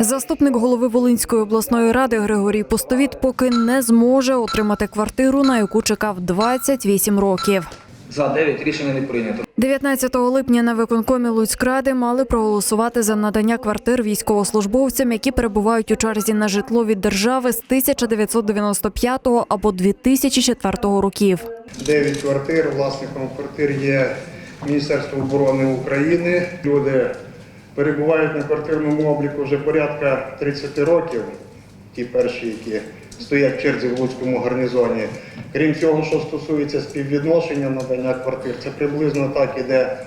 Заступник голови Волинської обласної ради Григорій Постовіт поки не зможе отримати квартиру, на яку чекав 28 років. За 9 рішення не прийнято. 19 липня на виконкомі Луцькради мали проголосувати за надання квартир військовослужбовцям, які перебувають у черзі на житло від держави з 1995 або 2004 років. Дев'ять квартир. Власником квартир є Міністерство оборони України. Люди перебувають на квартирному обліку вже порядка 30 років. Ті перші, які стоять в черзі в Луцькому гарнізоні. Крім цього, що стосується співвідношення надання квартир, це приблизно так іде.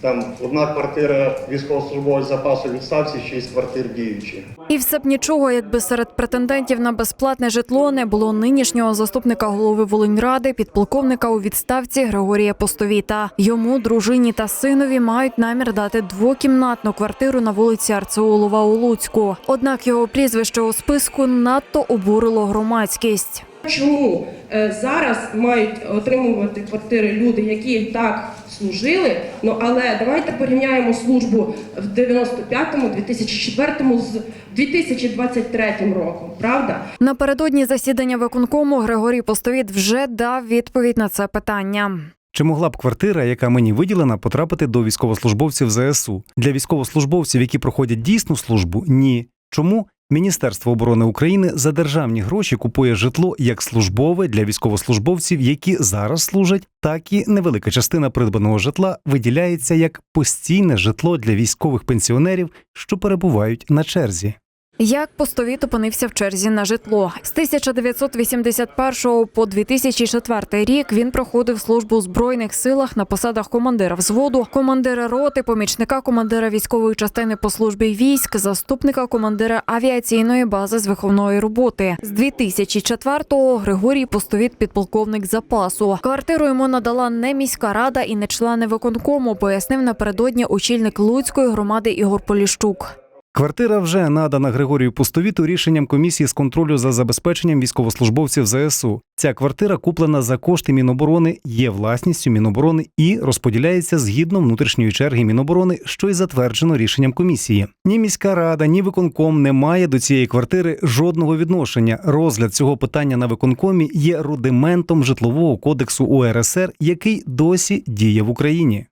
Там одна квартира військовослужбовець запасу відставці, шість квартир діючі. І все б нічого, якби серед претендентів на безплатне житло не було нинішнього заступника голови Волиньради, підполковника у відставці Григорія Постовіта. Йому, дружині та синові мають намір дати двокімнатну квартиру на вулиці Арцеулова у Луцьку. Однак його прізвище у списку надто обурило громадськість. Чому е, зараз мають отримувати квартири люди, які так служили? Ну але давайте порівняємо службу в 95-му, 2004-му з 2023 роком, правда? Напередодні засідання виконкому Григорій Постовіт вже дав відповідь на це питання. Чи могла б квартира, яка мені виділена, потрапити до військовослужбовців ЗСУ? Для військовослужбовців, які проходять дійсну службу, ні. Чому? Міністерство оборони України за державні гроші купує житло як службове для військовослужбовців, які зараз служать, так і невелика частина придбаного житла виділяється як постійне житло для військових пенсіонерів, що перебувають на черзі. Як постовіт опинився в черзі на житло з 1981 по 2004 рік він проходив службу у збройних силах на посадах командира взводу, командира роти, помічника командира військової частини по службі військ, заступника командира авіаційної бази з виховної роботи. З 2004-го Григорій Постовіт підполковник запасу. Квартиру йому надала не міська рада і не члени виконкому, пояснив напередодні очільник Луцької громади Ігор Поліщук. Квартира вже надана Григорію Пустовіту рішенням комісії з контролю за забезпеченням військовослужбовців ЗСУ. Ця квартира куплена за кошти Міноборони, є власністю Міноборони і розподіляється згідно внутрішньої черги Міноборони, що й затверджено рішенням комісії. Ні міська рада, ні виконком не має до цієї квартири жодного відношення. Розгляд цього питання на виконкомі є рудиментом житлового кодексу УРСР, який досі діє в Україні.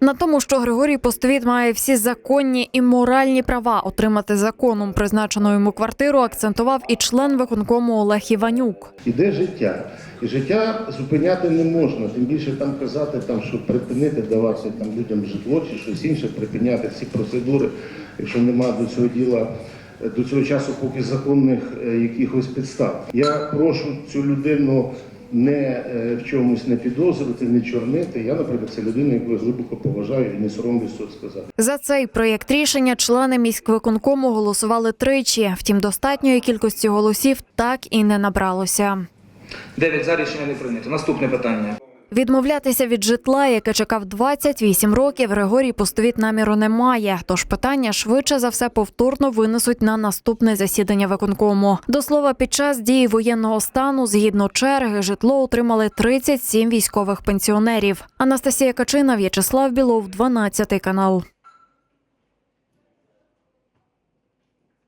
На тому, що Григорій Постовіт має всі законні і моральні права отримати законом призначену йому квартиру, акцентував і член виконкому Олег Іванюк. Іде життя. І життя зупиняти не можна. Тим більше там казати, там, що припинити давати там, людям житло чи щось інше, припиняти всі процедури, якщо немає до цього діла до цього часу поки законних е, якихось підстав. Я прошу цю людину не е, в чомусь не підозрювати, не чорнити. Я, наприклад, це людина, яку я глибоко поважаю і не соромлюсь цього сказати. За цей проєкт рішення члени міськвиконкому голосували тричі. Втім, достатньої кількості голосів так і не набралося. Дев'ять за рішення не прийнято. Наступне питання. Відмовлятися від житла, яке чекав 28 років, Григорій Постовіт наміру не має. Тож питання швидше за все повторно винесуть на наступне засідання виконкому. До слова, під час дії воєнного стану, згідно черги, житло отримали 37 військових пенсіонерів. Анастасія Качина, В'ячеслав Білов, 12 канал.